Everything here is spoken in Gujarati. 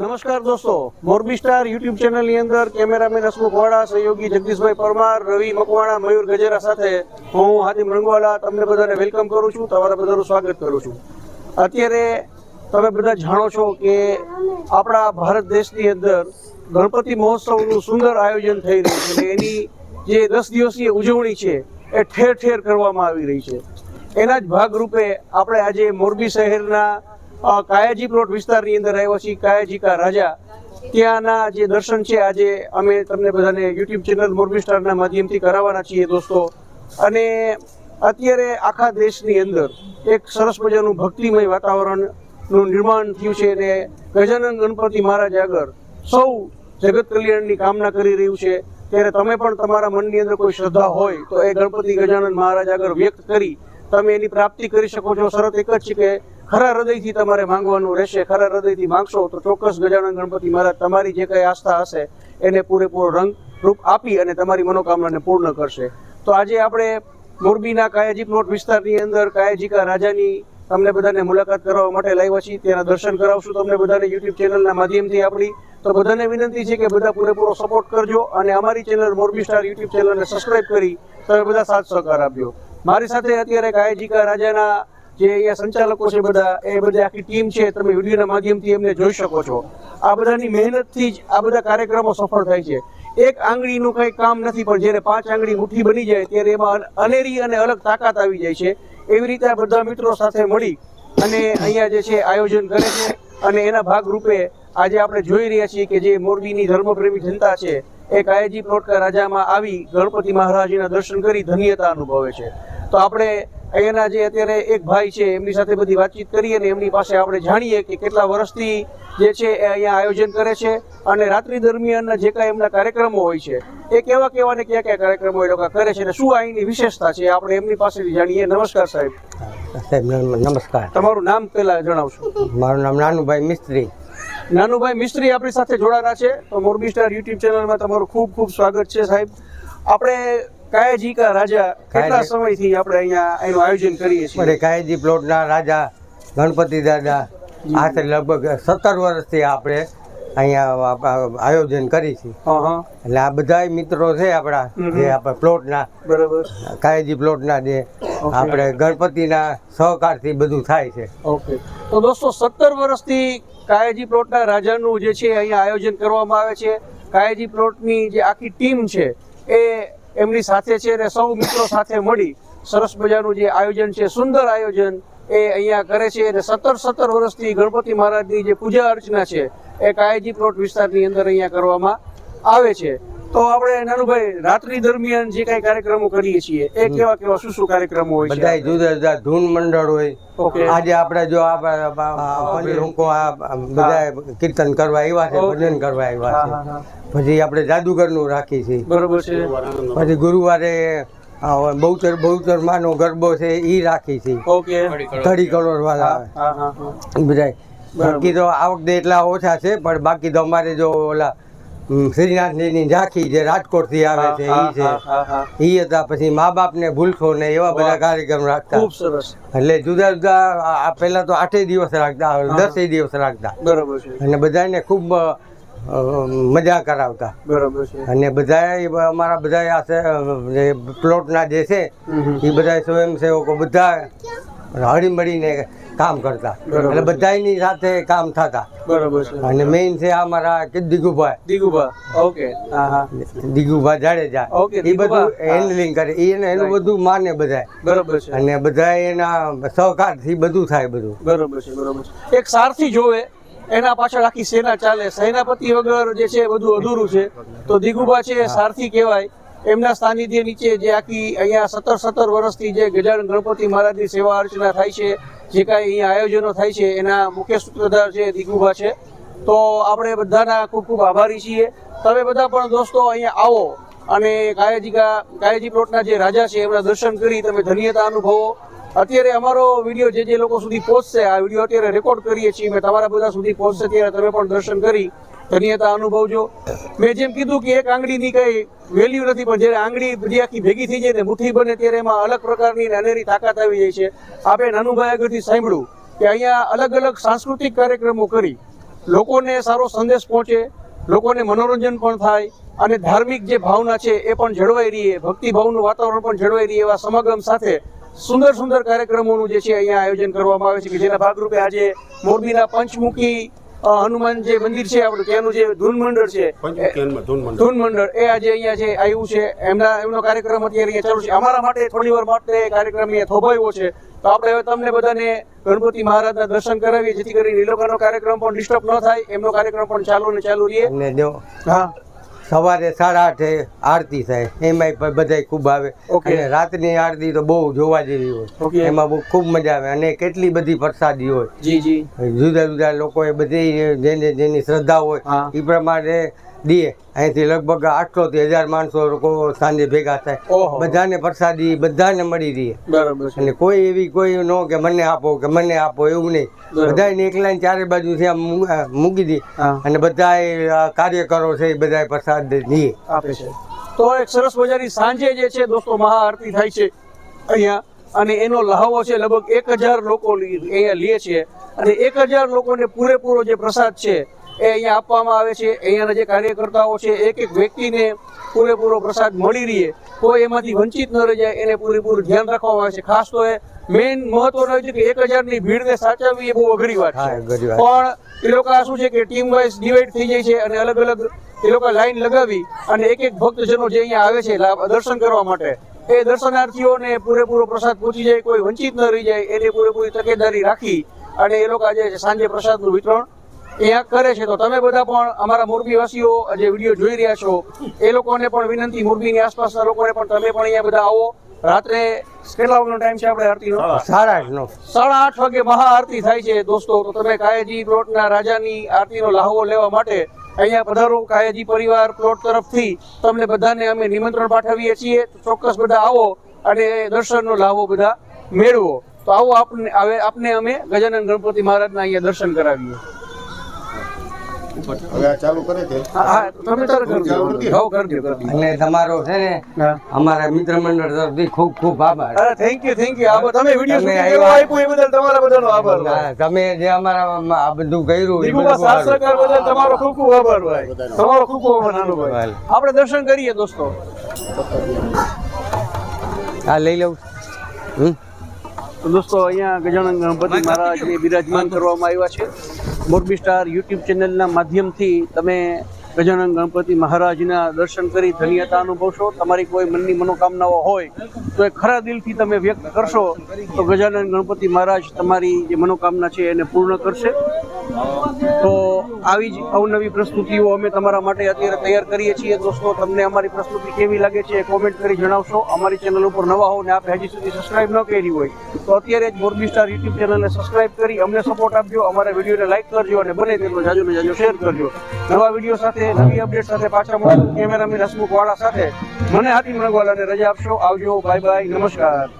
નમસ્કાર દોસ્તો, મોરબી સ્ટાર યુટ્યુબ ચેનલની અંદર કેમેરામેન હસમુખ વાળા સહયોગી જગદીશભાઈ પરમાર, રવિ મકવાણા, મયુર ગજેરા સાથે હું હાતિમ રંગવાલા તમને બધાને વેલકમ કરું છું, તમારા બધાનું સ્વાગત કરું છું. અત્યારે તમે બધા જાણો છો કે આપણા ભારત દેશની અંદર ગણપતિ મહોત્સવનું સુંદર આયોજન થઈ રહ્યું છે અને એની જે દસ દિવસીય ઉજવણી છે એ ઠેર ઠેર કરવામાં આવી રહી છે. એના જ ભાગરૂપે આપણે આજે મોરબી શહેરના કાયાજી પ્લોટ વિસ્તારની અંદર આવ્યા છીએ કાયાજી કા રાજા. ત્યાંના જે દર્શન છે, આજે અમે તમને બધાને યુટ્યુબ ચેનલ મોરબી સ્ટારના માધ્યમથી કરાવવાના છીએ દોસ્તો. અને અત્યારે આખા દેશની અંદર એક સરસ મજાનું ભક્તિમય વાતાવરણનું નિર્માણ થયું છે અને ગજાનંદ ગણપતિ મહારાજ આગળ સૌ જગત કલ્યાણની કામના કરી રહ્યું છે. ત્યારે તમે પણ તમારા મનની અંદર કોઈ શ્રદ્ધા હોય, તો એ ગણપતિ ગજાનંદ મહારાજ આગળ વ્યક્ત કરી તમે એની પ્રાપ્તિ કરી શકો છો. શરત એક જ છે કે ખરા હૃદયથી તમારે માંગવાનું રહેશે, ખરા હૃદયથી માંગશો તો ચોક્કસ ગજાનંદ ગણપતિ મહારાજ, તમારી જે કઈ આસ્થા હશે, એને પૂરેપૂરો રંગ રૂપ આપી અને તમારી મનોકામનાને પૂર્ણ કરશે. તો આજે આપણે મોરબીના કાયાજી પ્લોટ વિસ્તારની અંદર કાયાજીકા રાજાની તમને બધાને મુલાકાત કરવા માટે લાવ્યા છીએ. તેના દર્શન કરાવશું તમને બધાને યુટ્યુબ ચેનલના માધ્યમથી આપણી. તો બધાને વિનંતી છે કે બધા પૂરેપૂરો સપોર્ટ કરજો અને અમારી ચેનલ મોરબી સ્ટાર યુટ્યુબ ચેનલને સબસ્ક્રાઈબ કરી તમે બધા સાથ સહકાર આપજો. મારી સાથે અત્યારે કાયાજીકા રાજાના જે અહીંયા સંચાલકો છે બધા, એ બધા આખી ટીમ છે, તમે વિડીયોના માધ્યમથી એમને જોઈ શકો છો. આ બધાની મહેનતથી જ આ બધા કાર્યક્રમો સફળ થાય છે. એક આંગળીનું કંઈ કામ નથી, પણ જ્યારે પાંચ આંગળી મુઠ્ઠી બની જાય, ત્યારે એમાં અનેરી અને અલગ તાકાત આવી જાય છે. એવી રીતે આ બધા મિત્રો સાથે મળી અને અહીંયા જે છે આયોજન કરે છે અને એના ભાગરૂપે આજે આપણે જોઈ રહ્યા છીએ કે જે મોરબીની ધર્મપ્રેમી જનતા છે, એ કાયજી પ્લોટકા રાજામાં આવી ગણપતિ મહારાજના દર્શન કરી ધન્યતા અનુભવે છે. તો આપણે અહીંયાના જે અત્યારે એક ભાઈ છે એમની સાથે બધી વાતચીત કરીએ અને એમની પાસે આપણે જાણીએ કે કેટલા વર્ષથી જે છે એ અહીંયા આયોજન કરે છે અને રાત્રિ દરમિયાનના જે કાંઈ એમના કાર્યક્રમો હોય છે એ કેવા કેવા ને કયા કયા કાર્યક્રમો એ લોકો કરે છે અને શું અહીંની વિશેષતા છે આપણે એમની પાસેથી જાણીએ. નમસ્કાર સાહેબ. સાહેબ નમસ્કાર. તમારું નામ પહેલા જણાવશો. મારું નામ નાનુભાઈ મિસ્ત્રી. નાનુભાઈ મિસ્ત્રી આપણી સાથે જોડાના છે. તો મોરબી સ્ટાર યુટ્યુબ ચેનલમાં તમારું ખૂબ ખૂબ સ્વાગત છે સાહેબ. આપણે કાયાજી કા રાજા કેટલા સમયથી આપણે અહીંયા એનું આયોજન કરીએ છીએ? મારે કાયજી પ્લોટના રાજા ગણપતિ દાદા આશરે લગભગ સત્તર વર્ષથી આપણે અહીંયા આયોજન કરી છે એટલે આ બધા મિત્રો છે આપણા જે આપણે પ્લોટના બરાબર. કાયજી પ્લોટના જે આપણે ગણપતિના સહકારથી બધું થાય છે. ઓકે તો દોસ્તો સત્તર વર્ષથી કાયજી પ્લોટના રાજાનું જે છે અહીંયા આયોજન કરવામાં આવે છે. કાયજી પ્લોટની જે આખી ટીમ છે એ એમની સાથે છે અને સૌ મિત્રો સાથે મળી સરસ મજાનું જે આયોજન છે, સુંદર આયોજન એ અહીંયા કરે છે અને સત્તર સત્તર વર્ષથી ગણપતિ મહારાજની જે પૂજા અર્ચના છે એ કાયજી પ્લોટ વિસ્તારની અંદર અહીંયા કરવામાં આવે છે. તો આપણે નાનુભાઈ રાત્રિ દરમિયાન જે કઈ કાર્યક્રમો કરીએ છીએ એ કેવા કેવા શું શું કાર્યક્રમો હોય બધા જુદા જુદા ધૂન મંડળ હોય. આજે આપણે જો આ લોકો આ બધા કીર્તન કરવા આવ્યા છે ભજન કરવા આવ્યા છે. પછી આપણે જાદુગરનું રાખી છીએ. બરોબર છે. પછી ગુરુવારે બહુચર બહુચર માનો ગરબો છે એ રાખી છે ઓકે. ધડી કરોડ વાળા બધા બાકી તો આ વખતે એટલા ઓછા છે પણ બાકી તો અમારે જો ઓલા શ્રીનાથજીની ઝાંખી જે રાજકોટથી આવે છે એ છે. ઈ હતા પછી મા બાપને ભૂલશો ને એવા બધા કાર્યક્રમ રાખતા. ખૂબ સરસ. એટલે જુદા જુદા પહેલા તો આઠેય દિવસ રાખતા દસે દિવસ રાખતા. બરોબર છે. અને બધાને ખૂબ મજા કરાવતા. બરોબર છે. અને બધા અમારા બધા આ પ્લોટના જે છે એ બધા સ્વયંસેવકો બધા હળી મળીને કામ કરતા. એટલે બધાની સાથે કામ થતા. બરોબર છે. અને મેઇન છે અમારા દિગુભાઈ દિગુભા. ઓકે. હા દિગુભાઈ જાડેજા. ઓકે, એ બધું હેન્ડલિંગ કરે. એને એનું બધું માને બધા બરોબર છે. અને બધા એના સહકારથી બધું થાય બધું. બરોબર છે બરોબર છે. એક સારથી જોવે એના પાછળ આખી સેના ચાલે. સેનાપતિ વગર જે છે બધું અધૂરું છે. તો દિગુભા છે સારથી કહેવાય. એમના સાનિધ્ય નીચે જે આખી અહીંયા સત્તર સત્તર વર્ષથી જે ગજાનન ગણપતિ મહારાજની સેવા અર્ચના થાય છે, જે કાંઈ અહીંયા આયોજનો થાય છે, એના મુખ્ય સૂત્રધાર છે દિગુભા છે. તો આપણે બધાના ખૂબ ખૂબ આભારી છીએ. તમે બધા પણ દોસ્તો અહીંયા આવો અને કાયજીકા કાયાજી પ્લોટના જે રાજા છે એમના દર્શન કરી તમે ધન્યતા અનુભવો. અત્યારે અમારો વીડિયો જે જે લોકો સુધી પહોંચશે, આ વીડિયો અત્યારે રેકોર્ડ કરીએ છીએ. મેં તમારા બધા સુધી પહોંચશે ત્યારે તમે પણ દર્શન કરી. ધન્યતા અનુભવજો મેં જેમ કીધું કે એક આંગળીની કઈ વેલ્યુ નથી, પણ જ્યારે આંગળી બધી આખી ભેગી થઈ જાય ને મુઠ્ઠી બને ત્યારે એમાં અલગ પ્રકારની અનેરી તાકાત આવી જાય છે. આપણે નાનુભાઈ આગળથી સાંભળ્યું કે અહીંયા અલગ અલગ સાંસ્કૃતિક કાર્યક્રમો કરી. લોકોને સારો સંદેશ પહોંચે, લોકોને મનોરંજન પણ થાય, અને ધાર્મિક જે ભાવના છે એ પણ જળવાઈ રહી ભક્તિભાવનું વાતાવરણ પણ જળવાઈ રહીએ એવા સમાગમ સાથે સુંદર સુંદર કાર્યક્રમોનું જે છે અહીંયા આયોજન કરવામાં આવે છે કે જેના ભાગરૂપે આજે મોરબીના પંચમુખી હનુમાન જે મંદિર છે આપણું ત્યાંનું જે ધૂન મંડળ છે ધૂન મંડળ એ આજે અહીંયા છે આવ્યું છે એમના એમનો કાર્યક્રમ અત્યારે અહીંયા ચાલુ છે. અમારા માટે થોડી વાર માટે કાર્યક્રમ અહીંયા થોભાયો છે. તો આપણે હવે તમને બધાને ગણપતિ મહારાજના દર્શન કરાવીએ જેથી કરીને એ લોકોનો કાર્યક્રમ પણ ડિસ્ટર્બ ન થાય એમનો કાર્યક્રમ પણ ચાલુ ને ચાલુ રહે. હા. સવારે સાડા આઠે આરતી થાય. એમાંય બધા ખૂબ આવે. અને રાતની આરતી તો બહુ જોવા જેવી હોય. એમાં બહુ ખૂબ મજા આવે અને કેટલી બધી પ્રસાદી હોય. જુદા જુદા લોકોએ બધી જેને જેની શ્રદ્ધા હોય એ પ્રમાણે દે અહીંથી લગભગ આઠસો થી હજાર માણસો લોકો સાંજે ભેગા થાય. બધાને પ્રસાદી બધાને મળી રહે. બરાબર અને કોઈ એવી કોઈ ન કે મને આપો કે મને આપો એવું નહીં. બધાને એકલા ચારે બાજુથી આમ મૂકી દે. અને બધા કાર્યકરો છે એ બધા પ્રસાદ દઈએ. આપે છે. તો એક સરસ મજાની સાંજે જે છે દોસ્તો મહાઆરતી થાય છે અહીંયા. અને એનો લહાવો છે લગભગ એક હજાર લોકો અહીંયા લે છે. અને એક હજાર લોકોને પૂરેપૂરો જે પ્રસાદ છે એ અહીંયા આપવામાં આવે છે. અહીંયાના જે કાર્યકર્તાઓ છે એક એક વ્યક્તિને પૂરેપૂરો પ્રસાદ મળી રહે. કોઈ એમાંથી વંચિત ન રહી જાય એને પૂરેપૂરું ધ્યાન રાખવામાં આવે છે. ખાસ તો એ મેઇન મહત્વનું છે કે એક હજારની ભીડને સાચવવી એ બહુ અઘરી વાત છે. પણ એ લોકો આ શું છે કે ટીમ વાઇઝ ડિવાઈડ થઈ જાય છે અને અલગ અલગ એ લોકો લાઈન લગાવી અને એક એક ભક્તજનો જે અહીંયા આવે છે દર્શન કરવા માટે એ દર્શનાર્થીઓને પૂરેપૂરો પ્રસાદ પહોંચી જાય કોઈ વંચિત ન રહી જાય એની પૂરેપૂરી તકેદારી રાખી અને એ લોકો આજે સાંજે પ્રસાદનું વિતરણ અહીંયા કરે છે. તો તમે બધા પણ અમારા મોરબીવાસીઓ જે વીડિયો જોઈ રહ્યા છો એ લોકોને પણ વિનંતી મોરબીની આસપાસના લોકોને પણ તમે પણ અહીંયા બધા આવો. રાત્રે કેટલા વાગ્યાનો ટાઈમ છે આપણે આરતીનો? સાડા આઠનો. સાડા આઠ વાગે મહાઆરતી થાય છે દોસ્તો. તો તમે કાયાજી પ્લોટના રાજાની આરતીનો લહાવો લેવા માટે અહીંયા પધારો. કાયાજી પરિવાર પ્લોટ તરફથી તમને બધાને અમે નિમંત્રણ પાઠવીએ છીએ. ચોક્કસ બધા આવો અને દર્શનનો લહાવો બધા મેળવો. તો આવો આપને હવે આપને અમે ગજાનન ગણપતિ મહારાજના અહીંયા દર્શન કરાવીએ. હવે ચાલુ કરે છે? હા હા તમે તારે કરજો. હા કરજો કરજો. અને તમારો છે ને અમારા મિત્ર મંડળ તરફથી ખૂબ ખૂબ આભાર. અરે થેન્ક યુ થેન્ક યુ આભાર તમે વીડિયો તમે શૂટિંગ આવ્યા. આપ્યું એ બદલ તમારા બધાનો આભાર તમે જે અમારા આ બધું કર્યું એ બધું સાથ સહકાર બદલ તમારો ખૂબ ખૂબ આભાર ભાઈ. તમારો ખૂબ ખૂબ આભાર નાનુભાઈ આપણે દર્શન કરીએ દોસ્તો. હા લઈ લઉં. હમ. દોસ્તો અહીંયા ગજાનંદ ગણપતિ મહારાજ બિરાજમાન કરવામાં આવ્યા છે. મોરબી સ્ટાર યુટ્યુબ ચેનલના માધ્યમથી તમે ગજાનંદ ગણપતિ મહારાજના દર્શન કરી ધન્યતા અનુભવશો. તમારી કોઈ મનની મનોકામનાઓ હોય તો એ ખરા દિલથી તમે વ્યક્ત કરશો તો ગજાનંદ ગણપતિ મહારાજ તમારી જે મનોકામના છે એને પૂર્ણ કરશે. તો આવી જ અવનવી પ્રસ્તુતિઓ અમે તમારા માટે અત્યારે તૈયાર કરીએ છીએ. દોસ્તો, તમને અમારી પ્રસ્તુતિ કેવી લાગે છે કોમેન્ટ કરી જણાવશો. અમારી ચેનલ ઉપર નવા હો ને આપે હજી સુધી સબસ્ક્રાઇબ ન કરી હોય, તો અત્યારે જ મોરબી સ્ટાર યુટ્યુબ ચેનલને સબસ્ક્રાઇબ કરી અમને સપોર્ટ આપજો. અમારા વિડીયોને લાઈક કરજો અને બને તેટલો જાજો ને જાજો શેર કરજો. નવા વીડિયો સાથે, નવી અપડેટ સાથે પાછા મળશું. કેમેરામેન હસમુખ વાળા સાથે. મને હાથી મણગવાલાને રજા આપશો. આવજો. બાય બાય નમસ્કાર.